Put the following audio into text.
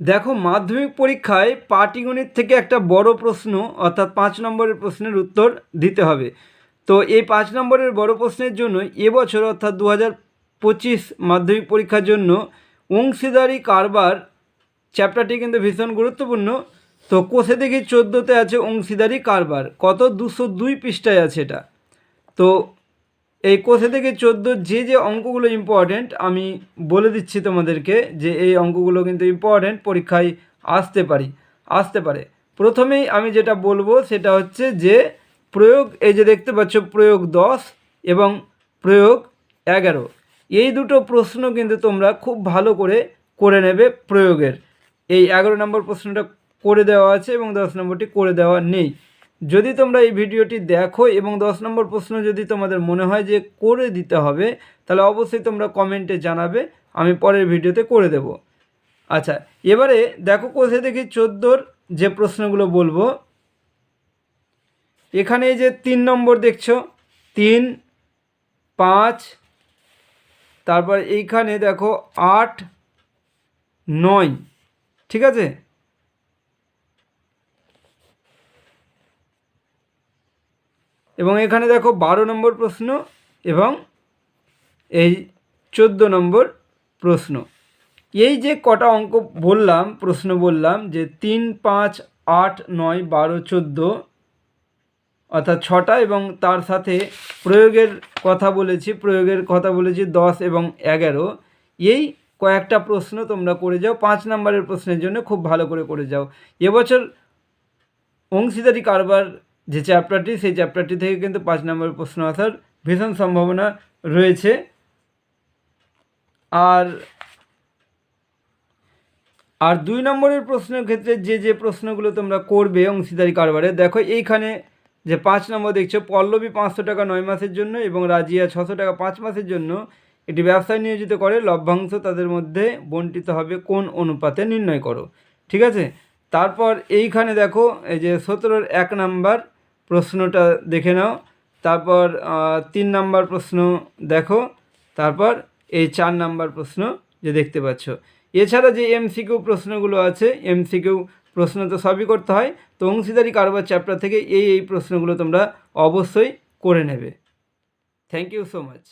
দেখো, মাধ্যমিক পরীক্ষায় পাটিগণিত থেকে একটা বড় প্রশ্ন, অর্থাৎ পাঁচ নম্বরের প্রশ্নের উত্তর দিতে হবে। তো এই পাঁচ নম্বরের বড় প্রশ্নের জন্য এবছর অর্থাৎ দু হাজার পঁচিশ মাধ্যমিক পরীক্ষার জন্য অংশীদারি কারবার চ্যাপ্টারটি কিন্তু ভীষণ গুরুত্বপূর্ণ। তো কোষে দেখি চোদ্দোতে আছে অংশীদারি কারবার, কত? দুশো দুই পৃষ্ঠায় আছে এটা। তো এই কোষে থেকে চোদ্দ যে যে অঙ্কগুলো ইম্পর্ট্যান্ট আমি বলে দিচ্ছি তোমাদেরকে যে এই অঙ্কগুলো কিন্তু ইম্পর্ট্যান্ট পরীক্ষায় আসতে পারি, আসতে পারে। প্রথমেই আমি যেটা বলব সেটা হচ্ছে যে প্রয়োগ, এই যে দেখতে পাচ্ছ প্রয়োগ দশ এবং প্রয়োগ এগারো। এই দুটো প্রশ্ন কিন্তু তোমরা খুব ভালো করে করে নেবে প্রয়োগের। এই এগারো নম্বর প্রশ্নটা করে দেওয়া আছে এবং দশ নম্বরটি করে দেওয়া নেই। যদি তোমরা এই ভিডিওটি দেখো এবং দশ নম্বর প্রশ্ন যদি তোমাদের মনে হয় যে করে দিতে হবে, তাহলে অবশ্যই তোমরা কমেন্টে জানাবে, আমি পরের ভিডিওতে করে দেব। আচ্ছা এবারে দেখো কোথা দেখি চোদ্দোর যে প্রশ্নগুলো বলব। এখানে যে তিন নম্বর দেখছ, তিন, পাঁচ, তারপর এইখানে দেখো আট, নয়, ঠিক আছে? এবং এখানে দেখো বারো নম্বর প্রশ্ন এবং এই চোদ্দ নম্বর প্রশ্ন। এই যে কটা অঙ্ক বললাম, প্রশ্ন বললাম যে তিন, পাঁচ, আট, নয়, বারো, চোদ্দ অর্থাৎ ছটা এবং তার সাথে প্রয়োগের কথা বলেছি, প্রয়োগের কথা বলেছি দশ এবং এগারো। এই কয়েকটা প্রশ্ন তোমরা করে যাও, পাঁচ নম্বরের প্রশ্নের জন্য খুব ভালো করে করে যাও। এবছর অংশীদারি কারবার যে চ্যাপ্টারটি সেই চ্যাপ্টারটি থেকে কিন্তু পাঁচ নম্বরের প্রশ্ন আসার ভীষণ সম্ভাবনা রয়েছে। আর আর দুই নম্বরের প্রশ্নের ক্ষেত্রে যে যে প্রশ্নগুলো তোমরা করবে অংশীদারি কারবারে, দেখো এইখানে যে পাঁচ নম্বর দেখছ, পল্লবী পাঁচশো টাকা নয় মাসের জন্য এবং রাজিয়া ছশো টাকা পাঁচ মাসের জন্য এটি ব্যবসায় নিয়োজিত করে। লভ্যাংশ তাদের মধ্যে বন্টিত হবে কোন অনুপাতে নির্ণয় করো। ঠিক আছে? তারপর এইখানে দেখো, এই যে সতেরোর এক নাম্বার প্রশ্নটা দেখে নাও। তারপর তিন নাম্বার প্রশ্ন দেখো। তারপর, এই চার নাম্বার প্রশ্ন যে দেখতে পাচ্ছ। এছাড়া যে এমসিকিউ প্রশ্নগুলো আছে এমসিকিউ প্রশ্ন তো সবই করতে হয়, তো অংশীদারি কারবার চ্যাপ্টার থেকে এই এই প্রশ্নগুলো তোমরা অবশ্যই করে নেবে। Thank you so much